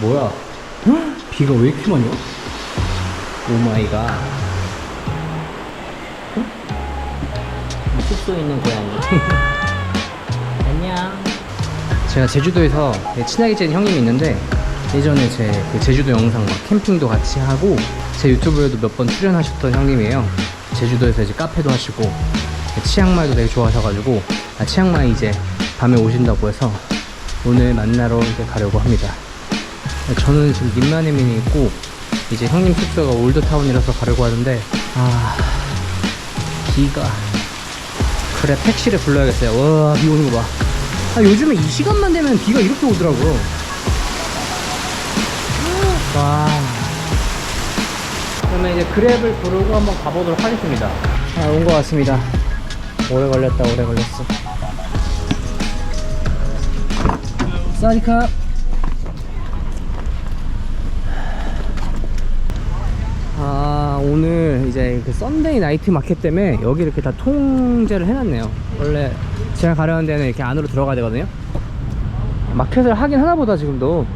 뭐야? 헉, 비가 왜 이렇게 많이 와? 오 마이갓. 응? 숙소에 있는 고양이. 안녕. 제가 제주도에서 친하게 지낸 형님이 있는데 예전에 제 그 제주도 영상 막 캠핑도 같이 하고 제 유튜브에도 몇 번 출연하셨던 형님이에요. 제주도에서 이제 카페도 하시고 치앙마이도 되게 좋아하셔가지고 아, 치앙마이 이제 밤에 오신다고 해서 오늘 만나러 이제 가려고 합니다. 저는 지금 님마네민에 있고 이제 형님 숙소가 올드타운이라서 가려고 하는데 아 비가 그래 택시를 불러야겠어요. 와 비 오는 거 봐. 아, 요즘에 이 시간만 되면 비가 이렇게 오더라고요. 와. 그러면 이제 그랩을 부르고 한번 가보도록 하겠습니다. 아, 온 것 같습니다. 오래 걸렸다, 오래 걸렸어. 사디카. 오늘 이제 그 썬데이 나이트 마켓 때문에 여기 이렇게 다 통제를 해놨네요. 원래 제가 가려는 데는 이렇게 안으로 들어가야 되거든요. 마켓을 하긴 하나 보다 지금도.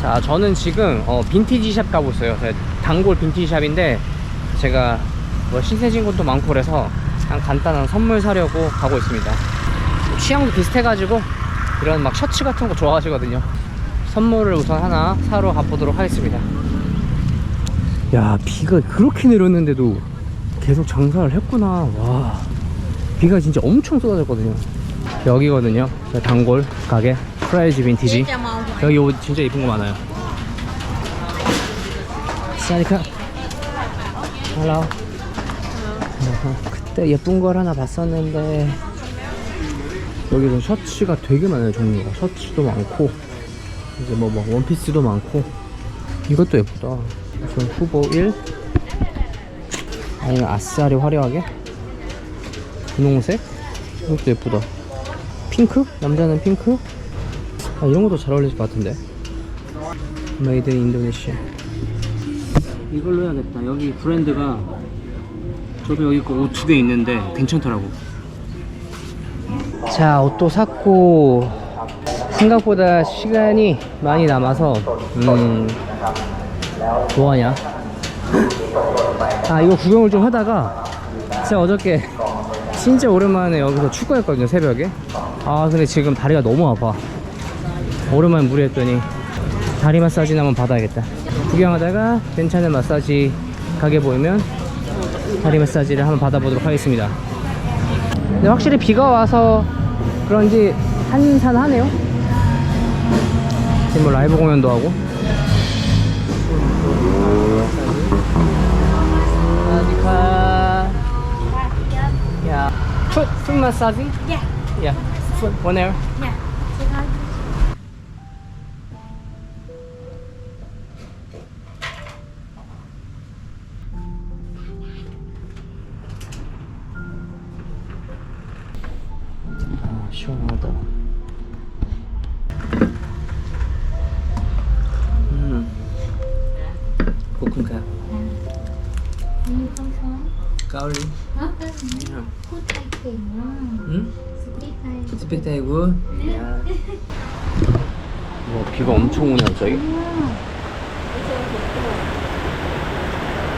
자, 저는 지금 어, 빈티지 샵 가고 있어요. 제 단골 빈티지 샵인데 제가 뭐 신세진 것도 많고 그래서 그냥 간단한 선물 사려고 가고 있습니다. 취향도 비슷해가지고 이런 막 셔츠 같은 거 좋아하시거든요. 선물을 우선 하나 사러 가보도록 하겠습니다. 야 비가 그렇게 내렸는데도 계속 장사를 했구나. 와. 비가 진짜 엄청 쏟아졌거든요. 여기거든요. 저 단골 가게 프라이즈 빈티지. 여기 옷 진짜 이쁜 거 많아요. 사니카. 헬로. 그때 예쁜 걸 하나 봤었는데 여기는 셔츠가 되게 많아요 종류가. 셔츠도 많고 이제 뭐, 뭐 원피스도 많고. 이것도 예쁘다 우선 후보 1 아니면 아싸리 화려하게? 분홍색? 이것도 예쁘다. 핑크? 남자는 핑크? 아 이런 것도 잘 어울릴 것 같은데. 메이드 인 인도네시아 이걸로 해야겠다. 여기 브랜드가 저도 여기 거 옷 두 개 있는데 괜찮더라고. 자 옷도 샀고 생각보다 시간이 많이 남아서 음 뭐하냐? 아 이거 구경을 좀 하다가 제가 어저께 진짜 오랜만에 여기서 축구했거든요 새벽에. 아 근데 지금 다리가 너무 아파. 오랜만에 무리했더니 다리 마사지나 한번 받아야겠다. 구경하다가 괜찮은 마사지 가게 보이면 다리 마사지를 한번 받아보도록 하겠습니다. 근데 확실히 비가 와서 그런지 한산하네요. 지금 뭐 라이브 공연도 하고 foot foot massaging Yeah. yeah foot one hour Yeah.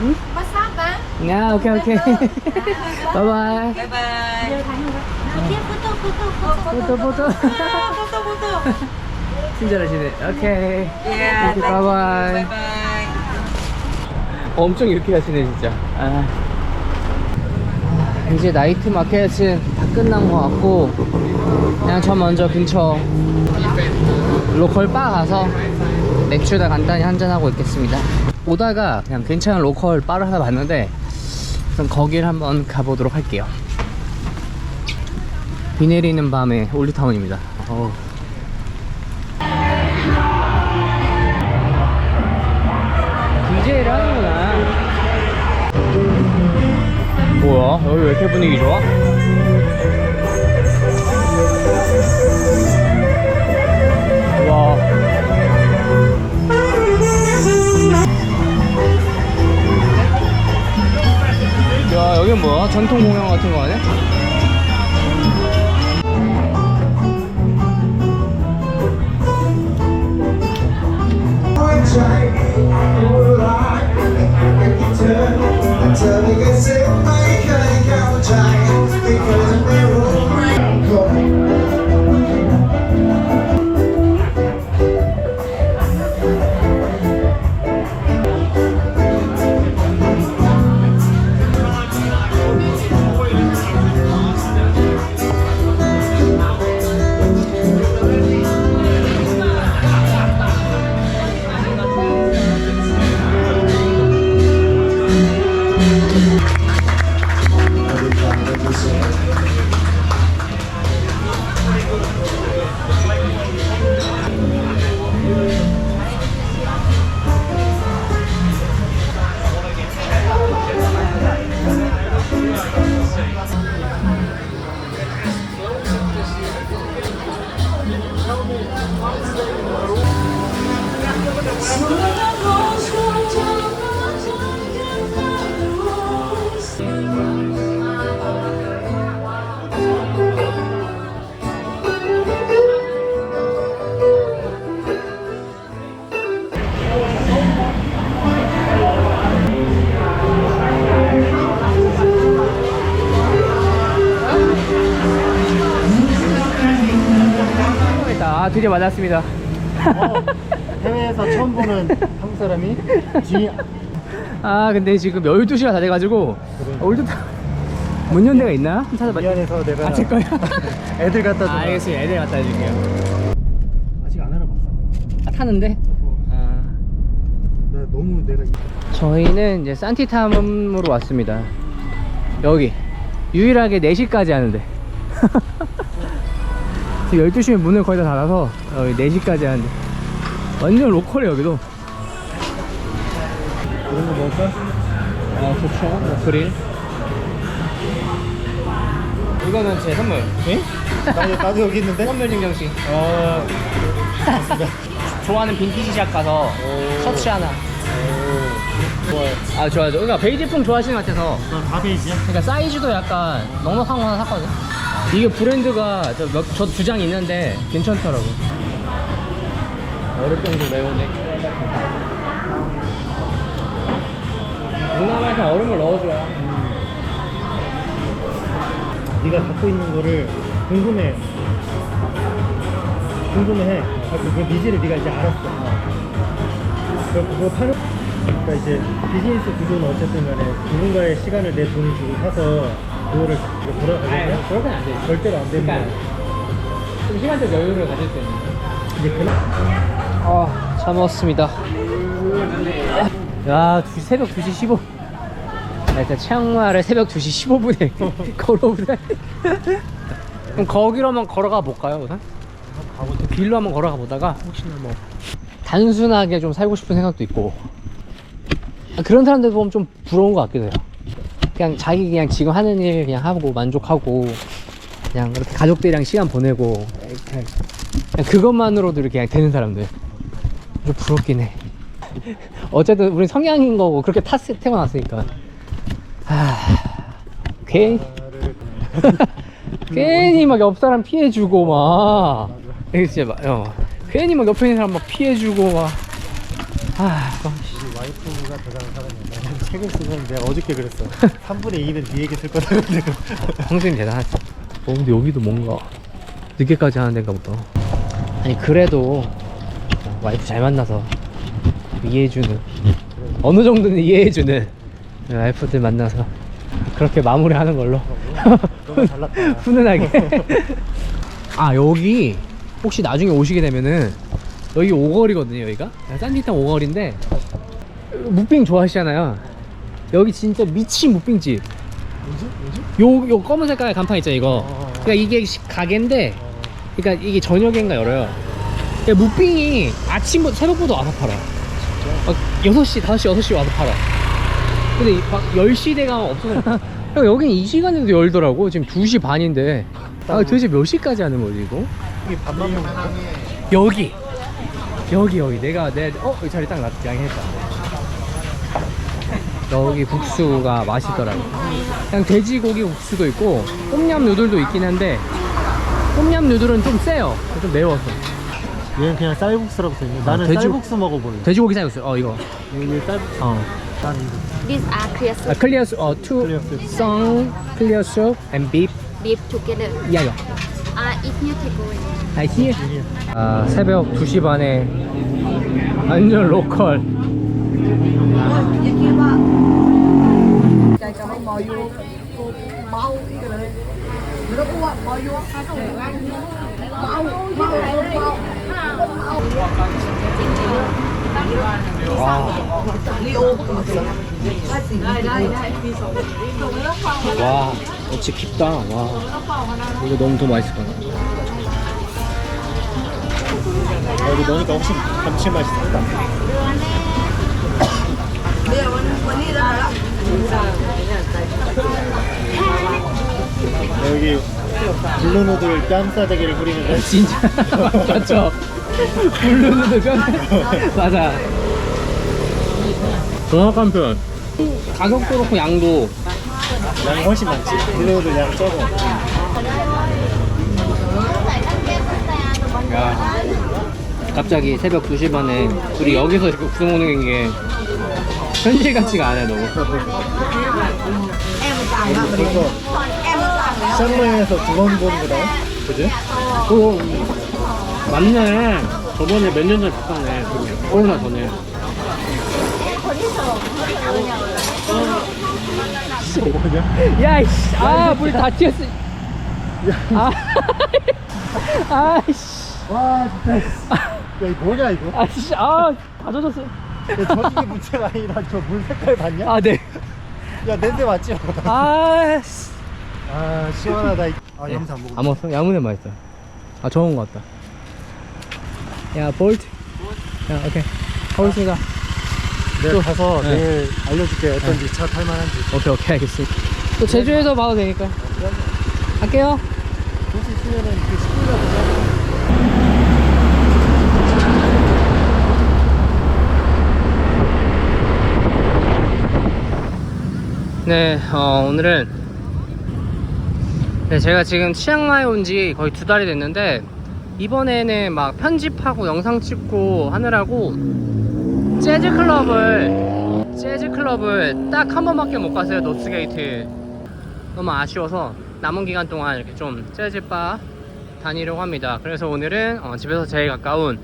응? WhatsApp á Nga, ok, ok Bye bye Bye bye Photo, photo, photo Photo, photo 친절하시네. 오케이. Yeah, 바이바이 엄청 이렇게 하시네 진짜. 아. 아. 이제 나이트 마켓은 다 끝난 것 같고 그냥 저 먼저 근처 로컬 바 가서 맥주나 간단히 한잔하고 있겠습니다. 오다가 그냥 괜찮은 로컬 바를 하나 봤는데 그럼 거길 한번 가보도록 할게요 비 내리는 밤에 올드타운입니다 어. 디제이를 하는구나 뭐야 여기 왜 이렇게 분위기 좋아? 여긴 뭐야? 전통 공연 같은 거 아니야? 아, 드디어 만났습니다. 해외에서 처음 보는 한국 사람이 지 아, 근데 지금 12시가 다 돼가지고, 올드 문연 데가 있나? 찾아봐. 미안해서 내가 아, 제 거야? 애들 갖다 줘. 아, 알겠습니다. 애들 갖다 해줄게요. 아직 안 알아봤어. 아, 타는데? 아. 나 너무 내가 이- 저희는 이제 산티탐으로 왔습니다. 여기 유일하게 4시까지 하는데. 지금 12시면 문을 거의 다 닫아서 여기 4시까지 하는데. 완전 로컬해 여기도. 이런 거 먹을까? 아 좋죠. 뭐 그릴. 이거는 제 선물. 예? 나도, 나도 여기 있는데? 선물 증정식. 어. 좋아하는 빈티지 샵 가서 오. 셔츠 하나. 좋아요. 아 좋아요. 그러니까 베이지풍 좋아하시는 것 같아서. 다 베이지야? 그러니까 사이즈도 약간 넉넉한 거 하나 샀거든. 이게 브랜드가 저 두 장 있는데 괜찮더라고. 어릴 정도 매운데. 누나만큼 얼음을 넣어줘야. 네가 갖고 있는 거를 궁금해. 궁금해해. 아, 그, 그 니즈를 네가 이제 알았어. 그, 그거 파는 그러니까 이제 비즈니스 구조는 어쨌든 간에 누군가의 시간을 내 돈을 주고 사서 그거를? 아니, 그렇게는 안 되지. 절대로 안 되는 그러니까 거야. 좀 시간적 여유를 가질 수 있는. 이제 그런 아, 잘 먹었습니다. 야, 두- 새벽 2시 15. 야, 일단 치앙마이를 새벽 2시 15분에 걸어오래. 그럼 거기로 한번 걸어가 볼까요, 우선? 가보자. 길로 한번 걸어가 보다가 혹시나 뭐 단순하게 좀 살고 싶은 생각도 있고 아, 그런 사람들 보면 좀 부러운 것 같기도 해요. 그냥 자기 그냥 지금 하는 일 그냥 하고 만족하고 그냥 그렇게 가족들이랑 시간 보내고 그냥 그것만으로도 이렇게 그냥 되는 사람들. 좀 부럽긴 해. 어쨌든 우리 성향인 거고 그렇게 탔 태어났으니까. 아 괜히. 괜히 막 옆 사람 피해주고 막. 이게 진짜 막 어, 괜히 막 옆에 있는 사람 막 피해주고 막아 우리 와이프가 대단한 사람 쓰면 내가 어저께 그랬어. 3분의 2는 네 얘기 쓸 거다. 근데 황수님 대단하지 어 근데 여기도 뭔가 늦게까지 하는 데인가 보다 아니 그래도 와이프 잘 만나서 이해해주는 어느 정도는 이해해주는 와이프들 만나서 그렇게 마무리하는 걸로 너무 잘났다. 훈훈하게 아 여기 혹시 나중에 오시게 되면은 여기 오거리거든요 여기가 싼디탕 오거리인데 무빙 좋아하시잖아요 여기 진짜 미친 무빙집 뭐지? 뭐지? 요, 요 검은 색깔 간판 있죠 이거 어. 그러니까 이게 시- 가게인데 그러니까 이게 저녁인가 열어요 그러니까 무빙이 아침부터 새벽부터 와서 팔아 막 6시 5시 6시 와서 팔아 근데 이- 막 10시 돼가면 없어서 형 여긴 이 시간에도 열더라고 지금 2시 반인데 아 도대체 몇 시까지 하는 거지 이거? 여기 밥만 먹는 거? 여기 여기 여기 내가 내 어? 이 자리 딱 나- 양해했다 여기 국수가 맛있더라고 그냥 돼지고기 국수도 있고 똠얌 누들도 있긴 한데 똠얌 누들은 좀 세요. 좀 매워서. 얘는 그냥 쌀국수라고 써있네 나는 돼지- 쌀국수 먹어볼래 돼지고기 쌀국수. 어 이거. 여기 쌀국수 어난 These are clear 아, 클리어 수, 어, 투, 클리어 soup. 성, 클리어 수, and beef, beef together. 야, 이거. Uh, if you take away. 아, here. 아, 새벽 2시 반에 완전 로컬. 와, 역시 깊다. 와, 이거 너무 더 맛있을 것 같아. 여기 넣으니까 훨씬 감칠 맛이 살다 여기 블루누들 뺨싸대기를 뿌리는데 진짜 맞죠? 블루누드 뼈 맞아. 정확한 표현. 가격도 그렇고 양도 양이 훨씬 많지 블루누들 양 적어 야 갑자기 새벽 2시 반에 우리 여기서 이렇게 국수 먹는 게 현실 같지가 않아요 너무 샹마이에서 두 번 보는 거다 그지? 오 맞네 저번에 몇 년 전에 바꿨네 코로나 전에 뭐냐? 야이씨 아 물 다 튀었어 아 아이씨 와 진짜 야 이거 뭐냐 이거? 아이씨 아 다 젖었어 야, 저게 문제가 아니라 저 물 색깔 봤냐? 아 네 야 냄새 맞지? 아이씨 아 시원하다. 이- 아 염소 안 먹어 안 먹었어? 야무네 맛있어. 아 좋은 거 같다. 야 볼트. 야 오케이. 가보겠습니다. 내가 가서 네. 내일 알려줄게. 어떤지 차 탈 만한지. 오케이 오케이. 알겠습니다. 또 제주에서 봐도 되니까. 갈게요. 도시 있으면은 그 식구가 네, 어, 오늘은 네, 제가 지금 치앙마이 온 지 거의 두 달이 됐는데 이번에는 막 편집하고 영상 찍고 하느라고 재즈 클럽을 재즈 클럽을 딱 한 번밖에 못 갔어요 노스게이트. 너무 아쉬워서 남은 기간 동안 이렇게 좀 재즈 바 다니려고 합니다. 그래서 오늘은 어, 집에서 제일 가까운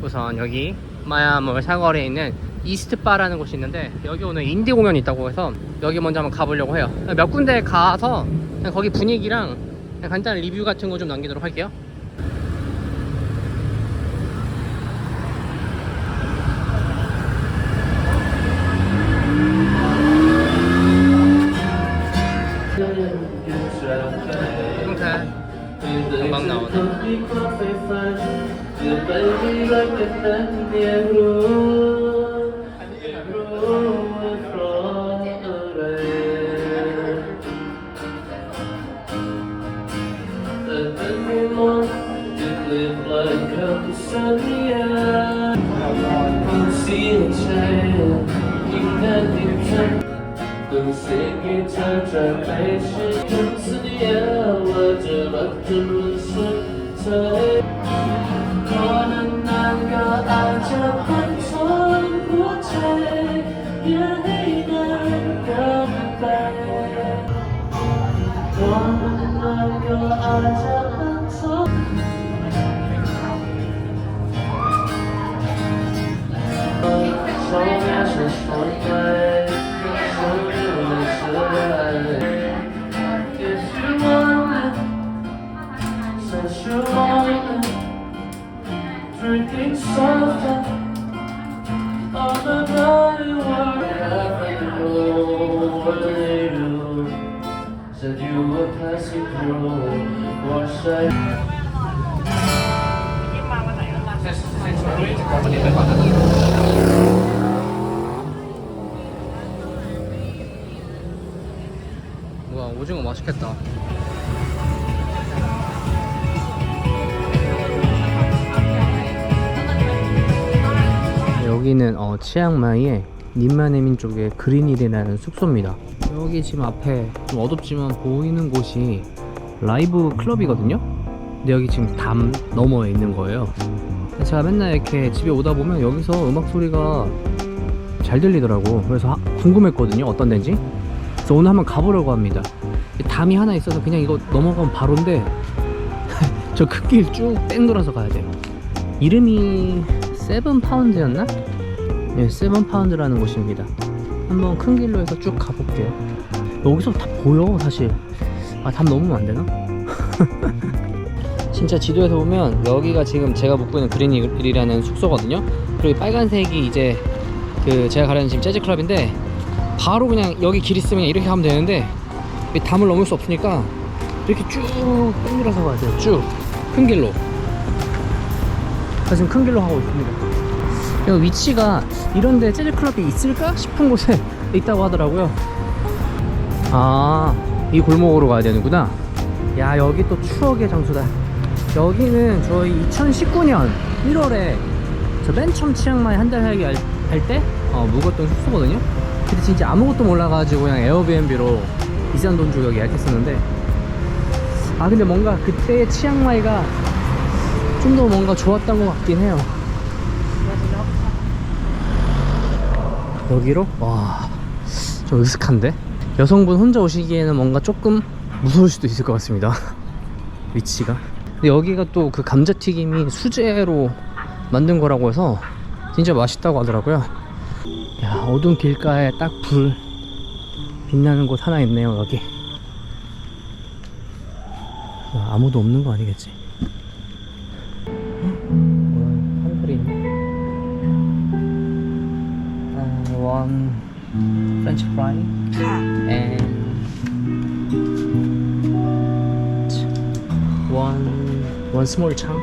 우선 여기 마야몰 사거리에 있는 이스트바라는 곳이 있는데 여기 오늘 인디 공연이 있다고 해서 여기 먼저 한번 가보려고 해요. 몇 군데 가서 그냥 거기 분위기랑 그냥 간단한 리뷰 같은 거 좀 남기도록 할게요. 금방 나오네 ผู้เสียใจยิ่งนานยิ่งฉันต้อเสียกินเธอจะไปฉันฉัสัญญาว่าจะรักจนสุดท้ายขอนานๆก็อาจจะพันสอหัวใจอย่าให้นานเกินไปขอนานๆก็อาจจะ So has for story play. 맛있겠다. 여기는 어, 치앙마이의 님마네민 쪽의 그린힐이라는 숙소입니다. 여기 지금 앞에 좀 어둡지만 보이는 곳이 라이브 클럽이거든요. 근데 여기 지금 담 너머에 있는 거예요. 제가 맨날 이렇게 집에 오다 보면 여기서 음악 소리가 잘 들리더라고. 그래서 하- 궁금했거든요. 어떤 데인지. 그래서 오늘 한번 가보려고 합니다. 이 담이 하나 있어서 그냥 이거 넘어가면 바로인데 저 큰 길 쭉 뺑 돌아서 가야 돼요. 이름이 세븐 파운드였나? 네, 세븐 파운드라는 곳입니다. 한번 큰 길로 해서 쭉 가볼게요. 여기서 다 보여, 사실. 아, 담 넘으면 안 되나? 진짜 지도에서 보면 여기가 지금 제가 묵고 있는 그린힐이라는 숙소거든요. 그리고 이 빨간색이 이제 그 제가 가려는 지금 재즈 클럽인데 바로 그냥 여기 길 있으면 이렇게 가면 되는데 이 담을 넘을 수 없으니까 이렇게 쭉 뺑돌아서 가야 돼요. 쭉 큰 길로. 저 지금 큰 길로 가고 있습니다. 여기 위치가 이런데 재즈 클럽이 있을까 싶은 곳에 있다고 하더라고요. 아, 이 골목으로 가야 되는구나. 야, 여기 또 추억의 장소다. 여기는 저희 2019년 1월에 저 맨 처음 치앙마이 한 달 살기 할때 어, 묵었던 숙소거든요. 그때 진짜 아무것도 몰라가지고 그냥 에어비앤비로 비싼 돈 주고 예약했었는데 아 근데 뭔가 그때 치앙마이가 좀 더 뭔가 좋았던 것 같긴 해요. 여기로? 와, 좀 으슥한데? 여성분 혼자 오시기에는 뭔가 조금 무서울 수도 있을 것 같습니다. 위치가. 근데 여기가 또 그 감자튀김이 수제로 만든 거라고 해서 진짜 맛있다고 하더라고요. 야, 어두운 길가에 딱 불 빛나는 곳 하나 있네요, 여기. 야, 아무도 없는 거 아니겠지? 한글이 있네. 아, one French fry and one one small chunk.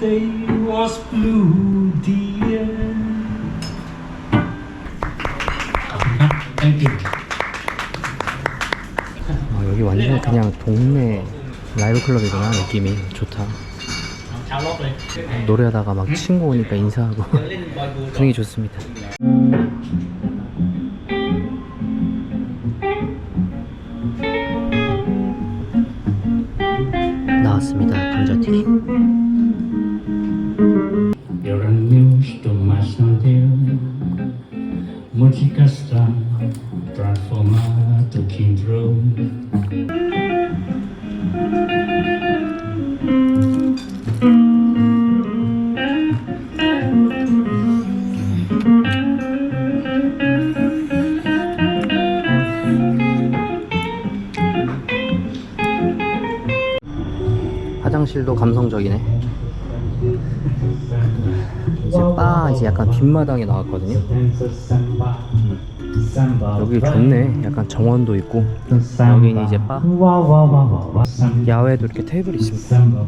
yesterday was blue, dear. Thank you. 아, 여기 완전 그냥 동네 라이브 클럽이구나 느낌이. 좋다. 노래하다가 막 친구 오니까 인사하고. 분위기 좋습니다. 나왔습니다 감자튀김 화장실도 감성적이네. 이제 바 이제 약간 뒷마당에 나왔거든요. 여기 좋네. 약간 정원도 있고. 여기는 이제 바. 야외도 이렇게 테이블이 있습니다.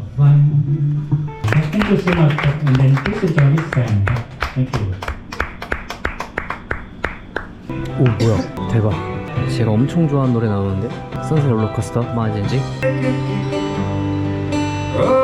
오 뭐야. 대박. 제가 엄청 좋아하는 노래 나오는데? 선셋 롤러코스터? 마젠지 Oh.